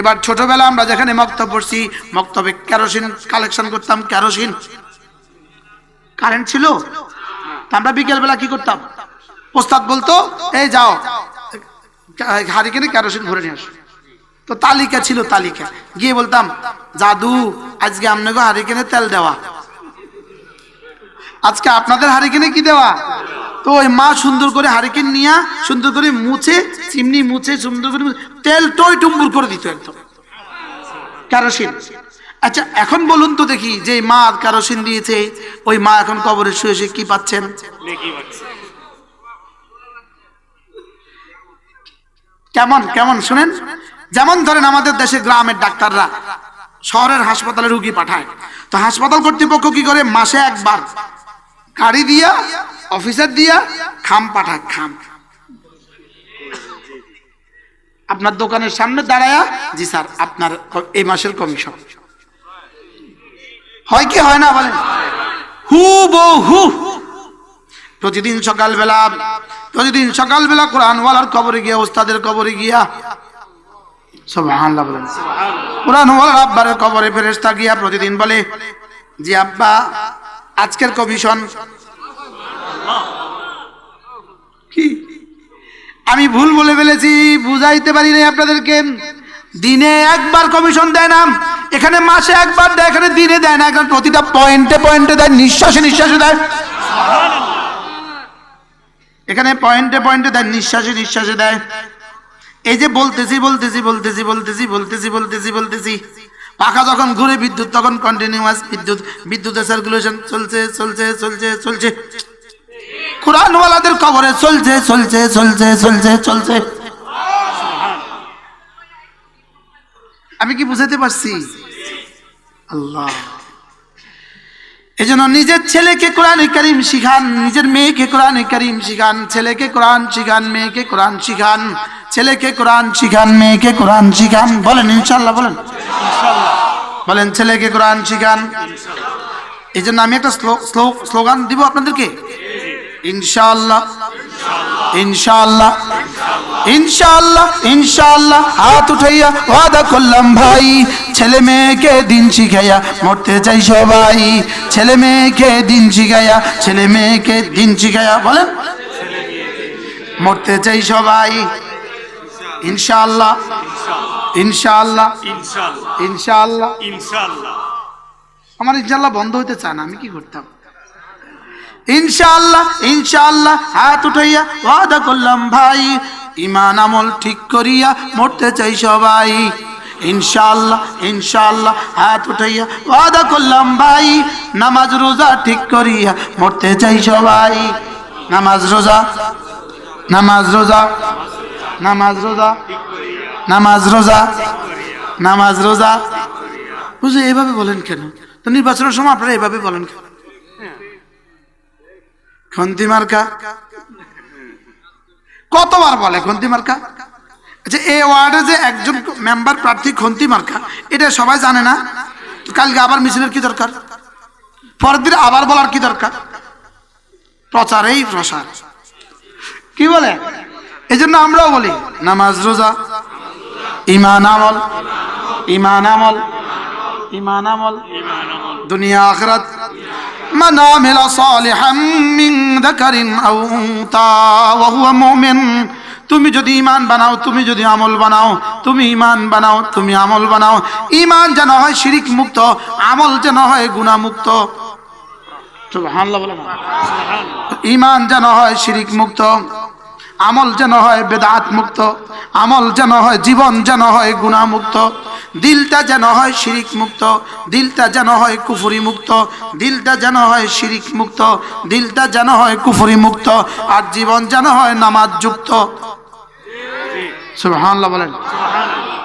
এবার ছোটবেলা আমরা যেখানে মক্তব পড়ছি, মক্তবে কেরোসিন কালেকশন করতাম, কেরোসিন। কারেন্ট ছিল? আমরা বিকেলবেলা কি করতাম? ওস্তাদ বলতো, এই যাও, হারিকেনে কেরোসিন ভরে নিয়ে তো তালিকা ছিল তালিকা। গিয়ে বলতাম, জাদু, আজকে আপনাকে হারিকেনে তেল দেওয়া। আজকে আপনাদের হারিকেনে কি দেওয়া? তো ওই মা সুন্দর করে হারিকেন নিয়ে, সুন্দর করে মুছে চিমনি মুছে সুন্দর করে তেল টই টুম্বুর করে দিত একদম। কেরোসিন। আচ্ছা এখন বলুন তো দেখি, যে মা কেরোসিন দিয়েছে, ওই মা এখন কবরে শুয়ে শুয়ে কি পাচ্ছেন? কেমন কেমন, শুনেন? যেমন ধরেন আমাদের দেশে গ্রামের ডাক্তাররা শহরের হাসপাতালে রুগী পাঠায়। তো হাসপাতাল কর্তৃপক্ষ কি করে? মাসে একবার গাড়ি দিয়া, অফিসার দিয়া খাম পাঠায়, খাম। আপনার দোকানের সামনে দাঁড়ায়া, জি স্যার, আপনার এই মাসের কমিশন হয় কি, হয় না, বলেন। হু হু। প্রতিদিন সকালবেলা প্রতিদিন সকালবেলা কোরআনওয়ালার কবরে গিয়া ওস্তাদের কবরে গিয়া, সুবহানাল্লাহ বলেন। কোরআনওয়ালার আব্বার কবরে ফেরেশতা গিয়া প্রতিদিন বলে, জি আব্বা, আজকের কমিশন কি? আমি ভুল বলে ফেলেছি, বুঝাইতে পারি নাই আপনাদেরকে। দিনে একবার কমিশন দেয় না, এখানে মাসে একবার দেয়, এখানে দিনে দেয় না এখানে প্রতিটা পয়েন্টে পয়েন্টে দেয়, নিঃশ্বাসে নিঃশ্বাসে দেয়। এখানে পয়েন্টে পয়েন্টে দেয়, নিঃশ্বাসে নিঃশ্বাসে দেয়। এই যে বলতেছি বলতেছি বলতেছি বলতেছি বলতেছি বলতেছি বলতেছি, পাখা যখন ঘুরে বিদ্যুৎ, তখন কন্টিনিউয়াস বিদ্যুৎ। বিদ্যুতের সার্কুলেশন চলছে চলছে চলছে চলছে। কোরআনওয়ালাদের কবরে চলছে চলছে চলছে চলছে চলছে। আমি কি বুঝাতে পারছি? আল্লাহ। এজন্য নিজের ছেলেকে কোরআন করিম শিখান, নিজের মেয়েকে কোরআন করিম শিখান, ছেলেকে কোরআন শিখান, মেয়েকে কোরআন শিখান, ছেলেকে কোরআন শিখান, মেয়েকে কোরআন শিখান। বলেন ইনশাল্লাহ বলেন। বলেন, ছেলেকে কোরআন শিখান। এই জন্য আমি একটা স্লো- স্লো- স্লোগান দিব আপনাদেরকে। ইনশাআল্লাহ ইনশাআল্লাহ ইনশাআল্লাহ ইনশাআল্লাহ। হাত উঠাইয়া ওয়াদা করলাম ভাই ছেলে মেয়েকে দিন শিখাইয়া মরতে চাই সবাই। ছেলে মেয়েকে দিন শিখাইয়া ছেলে মেয়েকে দিন শিখাইয়া বলেন। মরতে চাই সবাই। ইনশাআল্লাহ ইনশাআল্লাহ ইনশাল্লাহ ইনশাআল্লাহ। ইনশাল্লাহ আমার ইনশাআল্লাহ বন্ধ হইতে চান আমি কি করতাম? ইনশাআল্লাহ ইনশাআল্লাহ, হাত উঠাইয়া ওয়াদা করলাম ভাই। ইমান আমল ঠিক করিয়া মরতে চাই সবাই। ইনশাআল্লাহ ইনশাআল্লাহ, হাত উঠাইয়া ওয়াদা করলাম ভাই। নামাজ রোজা ঠিক করিয়া মরতে চাই সবাই। নামাজ রোজা নামাজ রোজা নামাজ রোজা নামাজ রোজা নামাজ রোজা। বুঝে এভাবে বলেন কেন? তো নির্বাচনের সময় আপনারা এভাবে বলেন কেন? খন্তি মার্কা? কতবার বলে খন্তি মার্কা? আচ্ছা এই ওয়ার্ডে যে একজন মেম্বার প্রার্থী খন্তি মার্কা, এটা সবাই জানে না। কালকে আবার মিছিলের কি দরকার? পরের দিন আবার বলার কি দরকার? প্রচারেই প্রসার। কি বলে? এই জন্য আমরাও বলি, নামাজ রোজা ইমান আমল ইমান আমল ইমান আমল, দুনিয়া আখরাত من عمل صالحا من ذكر أو أنثى وهو مؤمن তুমি যদি ইমান বানাও তুমি যদি আমল বানাও তুমি ইমান বানাও তুমি আমল বানাও ইমান যেন হয় শিরিক মুক্ত আমল যেন হয় গুণা মুক্ত সুবহানাল্লাহ বলে না। ইমান যেন হয় শিরিক মুক্ত আমল যেন হয় বেদাত মুক্ত আমল যেন হয় জীবন যেন হয় গুণা মুক্ত দিলটা যেন হয় শিরিক মুক্ত দিলটা যেন হয় কুফুরি মুক্ত দিলটা যেন হয় শিরিক মুক্ত দিলটা যেন হয় কুফুরি মুক্ত আর জীবন যেন হয় নামাজ যুক্ত বলেন।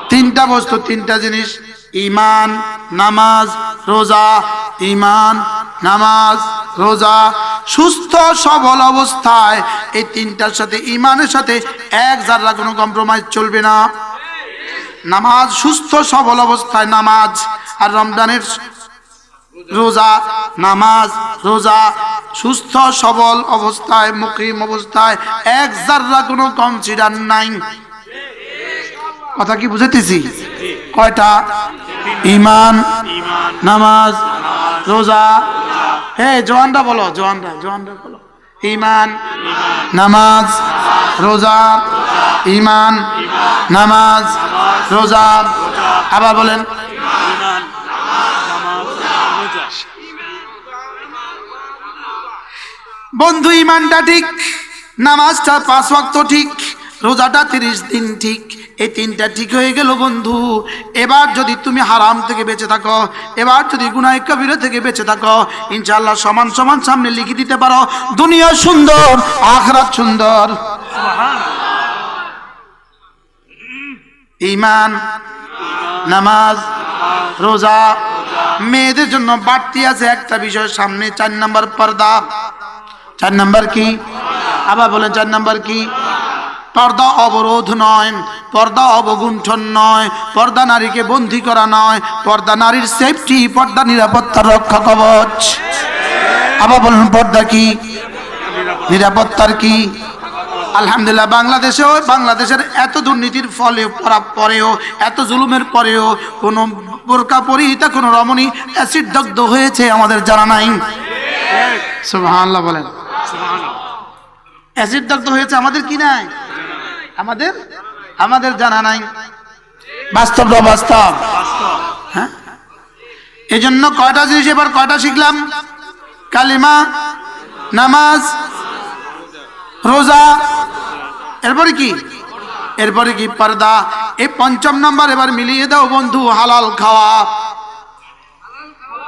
তিনটা বস্তু, তিনটা জিনিস ইমান নামাজ, রোজা ইমান নামাজ, রোজা। সুস্থ, সবল অবস্থায় এই তিনটার সাথে ইমানের সাথে এক জাররা কোনো কম্প্রোমাইজ চলবে না। নামাজ সুস্থ, সবল অবস্থায় নামাজ আর রমজানের রোজা নামাজ, রোজা সুস্থ, সবল অবস্থায় মুকিম অবস্থায়, এক জাররা কোনো কনসিডার নাই। কথা কি বুঝাইতেছি? কয়টা? ইমান নামাজ, রোজা। হে, জোয়ানরা বলো, জোয়ানরা জোয়ানরা বলো। ইমান নামাজ, রোজা। ইমান, নামাজ, রোজা, আবার বলেন, বন্ধু, ইমানটা ঠিক, নামাজটা পাঁচ ওয়াক্ত ঠিক, রোজাটা তিরিশ দিন ঠিক, এই তিনটা ঠিক হয়ে গেল বন্ধু। এবার যদি তুমি হারাম থেকে বেঁচে থাকো, এবার যদি গুনায় কবির থেকে বেঁচে থাকো ইনশাল্লাহ সমান সমান সামনে লিখে দিতে পারো, দুনিয়া সুন্দর, আখরাত সুন্দর। ইমান নামাজ, রোজা। মেয়েদের জন্য বাড়তি আছে একটা বিষয়, সামনে চার নাম্বার পর্দা। চার নাম্বার কি? আবার বলেন চার নাম্বার কি? পর্দা অবরোধ নয়, পর্দা অবগুণ্ঠন নয়, পর্দা নারীকে বন্দি করা নয়, পর্দা নারীর সেফটি পর্দা নিরাপত্তা রক্ষা কবচ। আবার বলুন পর্দা কি? নিরাপত্তার কি? আলহামদুলিল্লাহ, বাংলাদেশেও, বাংলাদেশের এত দুর্নীতির ফলে, পরা পরেও, এত জুলুমের পরেও কোনো বোরকা পরিহিতা, কোনো রমণী অ্যাসিড দগ্ধ হয়েছে আমাদের জানা নাই। সুবহানাল্লাহ বলেন। অ্যাসিড দগ্ধ হয়েছে আমাদের কি নাই? আমাদের? আমাদের জানা নাই। বাস্তব বাস্তব? হ্যাঁ? জন্য কয়টা জিনিস এবার কয়টা শিখলাম? কালিমা, নামাজ রোজা, এরপরে কি? এরপরে কি? পর্দা। এই পঞ্চম নাম্বার এবার মিলিয়ে দাও বন্ধু, হালাল খাওয়া।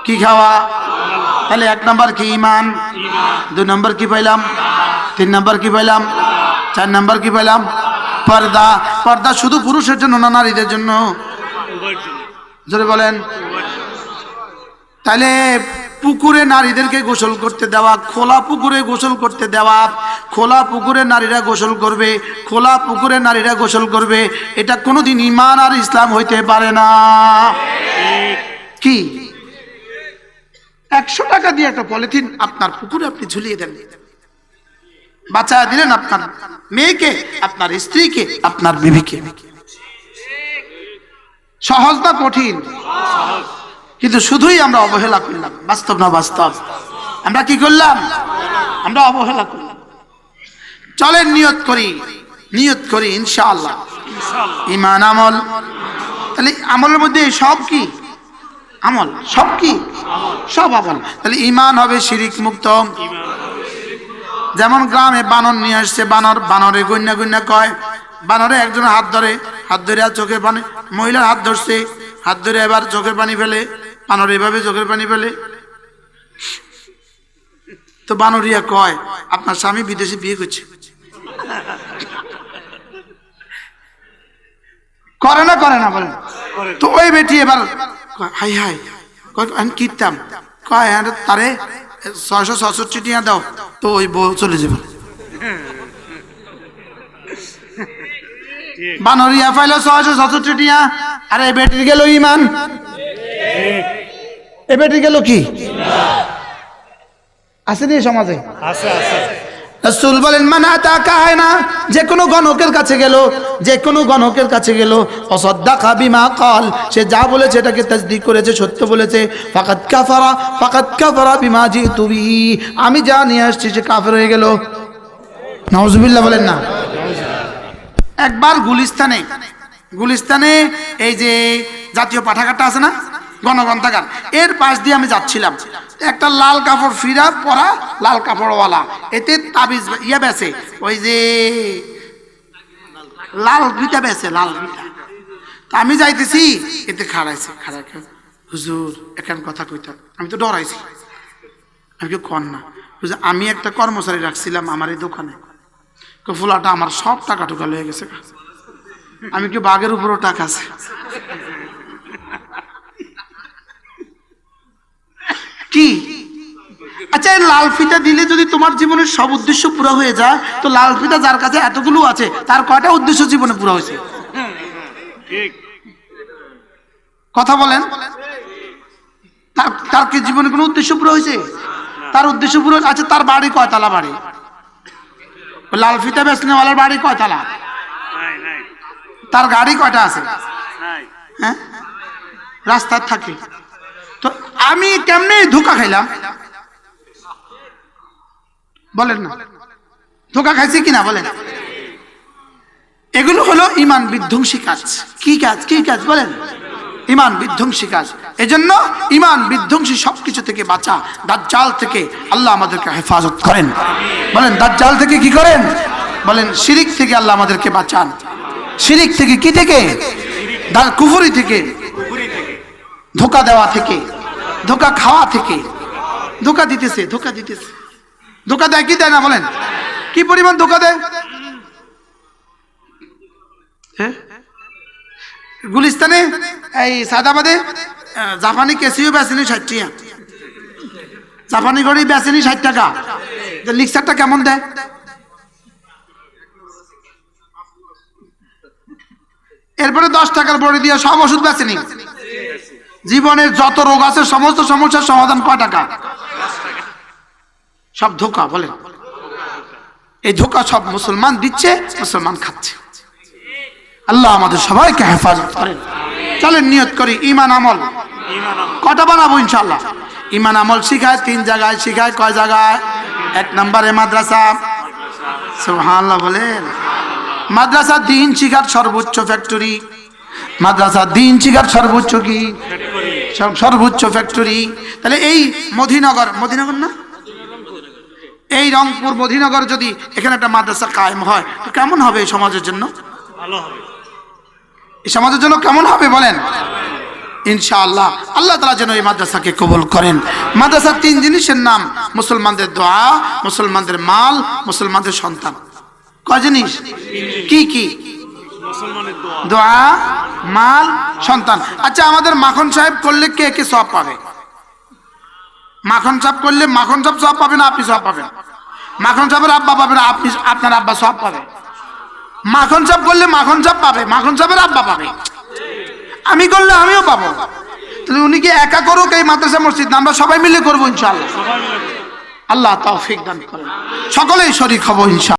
কি খাওয়া? তাহলে এক নাম্বার কি? ইমান দু নম্বর কি পাইলাম? তিন নম্বর কি পাইলাম? চার নম্বর কি পাইলাম? পর্দা। পর্দা শুধু পুরুষের জন্য না, নারীদের জন্য? জোরে বলেন। তাহলে পুকুরে নারীদেরকে গোসল করতে দেওয়া, খোলা পুকুরে গোসল করতে দেওয়া, খোলা পুকুরে নারীরা গোসল করবে, খোলা পুকুরে নারীরা গোসল করবে, এটা কোনোদিন ইমান আর ইসলাম হইতে পারে না। কি? একশো টাকা দিয়ে একটা পলিথিন আপনার পুকুরে আপনি ঝুলিয়ে দেন। বাচ্চা দিলেন আপনার মেয়েকে, আপনার স্ত্রীকে, আপনার বিবিকে। সহজ না কঠিন? কিন্তু শুধুই আমরা অবহেলা করলাম বাস্তব না বাস্তব? আমরা কি করলাম? আমরা অবহেলা করলাম চলেন নিয়ত করি। নিয়ত করি, ইনশাআল্লাহ। ইমান আমল। তাহলে আমলের মধ্যে সব কি? আমল। সব কি? সব আমল। তাহলে ইমান হবে শিরিক মুক্ত। যেমন গ্রামে বানর নিয়ে আসছে, বানর, বানরে গন্যা গন্যা কয়। বানরে একজন হাত ধরে হাত ধরে আর চোখের পানি, মহিলার হাত ধরছে, হাত ধরে এবার চোখের পানি ফেলে। বানর এভাবে চোখের পানি ফেলে? তো বানরিয়া কয় আপনার স্বামী বিদেশে বিয়ে করছে। করে না করে না বলেন। তো ওই বেটি এবার হাই হাই। কিনতাম কয় হ্যাঁ, তারে ছয়শো ছষট্টি টিয়া দাও। তো ওই বউ চলে যাবে। বানরিয়া পাইলো ছয়শো ছষট্টি টিয়া। আরে বেটির গেল ইমান। এ বেটির গেল কি? আসেনি এই সমাজে? আছে আছে। রসুল বলেন মানা তাকা হয় না যে কোনো গণকের কাছে গেল যে কোনো গণকের কাছে গেল অসদ্দা খাবিমা কল সে যা বলেছে এটাকে তাজদিক করেছে সত্য বলেছে ফাকাত কাফারা ফাকাত কাফারা বিমা জি তুমি আমি যা নিয়ে আসছি সে কাফের হয়ে গেল। নওয়াজুবিল্লাহ বলেন না। একবার গুলিস্তানে গুলিস্তানে এই যে জাতীয় পাঠাগারটা আছে না? গণগ্রন্থাগার এর পাশ দিয়ে আমি যাচ্ছিলাম। একটা লাল কাপড় ফিরা পরা লাল কাপড়ওয়ালা। এতে তাবিজ ইয়া বেছে। ওই যে লাল গিটা বেছে, লাল গিটা আমি যাইতেছি, এতে খাড়াইছে। খাড়াই হুজুর এখান কথা কইতাম। আমি তো ডরাইছি। আমি কি কর না। হুজুর আমি একটা কর্মচারী রাখছিলাম আমার এই দোকানে। ফুলাটা আমার সব টাকা টুকা লয়ে গেছে আমি কি বাঘের উপরও টাকা আছে? কি? আচ্ছা এই লাল ফিতা দিলে যদি তোমার জীবনের সব উদ্দেশ্য পুরো হয়ে যায় তো লাল ফিতা যার কাছে এতগুলো আছে তার কয়টা উদ্দেশ্য জীবনে পুরো হয়েছে? কথা বলেন। তার তার কি জীবনে কোনো উদ্দেশ্য পুরো হয়েছে? তার উদ্দেশ্য পুরো আছে তার বাড়ি কয়তলা বাড়ি? লাল ফিতা বেচনেওয়ালার বাড়ি কয়তলা তার গাড়ি কয়টা আছে? নাই। হ্যাঁ? রাস্তায় থাকে। তো আমি কেমনে ধোকা খাইলাম? বলেন না। ধোকা খাইছি কিনা বলেন। এগুলো হলো ইমান বিধ্বংসী কাজ। কি কাজ? কি কাজ? বলেন। ইমান বিধ্বংসী কাজ। এজন্য ইমান বিধ্বংসী সবকিছু থেকে বাঁচা, দাজ্জাল থেকে আল্লাহ আমাদেরকে হেফাজত করেন। বলেন, দাজ্জাল থেকে কি করেন? বলেন, শিরিক থেকে আল্লাহ আমাদেরকে বাঁচান। শিরিক থেকে কি থেকে? কুফুরি থেকে। ধোকা দেওয়া থেকে, ধোকা খাওয়া থেকে, ধোকা দিতেছে ধোকা দিতেছে। ধোকা দেয়, কি দেয় না বলেন? কি পরিমাণ ধোকা দেয়? হ্যাঁ? গুলিস্তানে? এই সাদাবাদে? জাপানি কেসিও বেচেনি ষাট টাকা। জাপানি ঘড়ি বেচেনি ষাট টাকা। লিক্সারটা কেমন দেয়? এরপরে দশ টাকার বড়ি দিয়ে সব ওষুধ বেচেনি। জীবনের যত রোগ আছে, সমস্ত সমস্যার সমাধান কয় টাকা। সব ধোকা বলে এই ধোকা সব মুসলমান দিচ্ছে, মুসলমান খাচ্ছে। আল্লাহ আমাদের সবাইকে হেফাজত করেন। চলেন, নিয়ত করি ইমান আমল। কটা বানাবো ইনশাল্লাহ ইমান আমল শিখায়, তিন জায়গায় শিখায়, কয় জায়গায়? এক নম্বরে মাদ্রাসা। সুবহানাল্লাহ বলেন। মাদ্রাসা দিন শিখার সর্বোচ্চ ফ্যাক্টরি মাদ্রাসা দিন শিখার সর্বোচ্চ কি? সর্বোচ্চ ফ্যাক্টরি তাহলে এই মধিনগর মধিনগর না? এই রংপুর মধিনগর যদি এখানে একটা মাদ্রাসা কায়েম হয় তো কেমন হবে এই সমাজের জন্য? ভালো হবে। এই সমাজের জন্য কেমন হবে বলেন? ইনশাআল্লাহ। আল্লাহ তালা যেন এই মাদ্রাসাকে কবুল করেন। মাদ্রাসার তিন জিনিসের নাম মুসলমানদের দোয়া মুসলমানদের মাল মুসলমানদের সন্তান। কয় জিনিস। কি কি? দোয়া। মাল সন্তান। আচ্ছা আমাদের মাখন সাহেব করলে কে কে সব পাবে? মাখন সাহেব করলে মাখন সাহেব সব পাবে না আপনি সব পাবেন? মাখন সাহেবের আব্বা পাবে না আপনি আপনার আব্বা সব পাবে? মাখন সাহেব করলে মাখন সাহেব পাবে মাখন সাহেবের আব্বা পাবে। আমি করলে আমিও পাবো। তাহলে উনি কি একা করুক এই মাদ্রাসা মসজিদ? আমরা সবাই মিলে করব মিলে আল্লাহ তৌফিক দান করেন। সকলেই শরীক হব ইনশাআল্লাহ।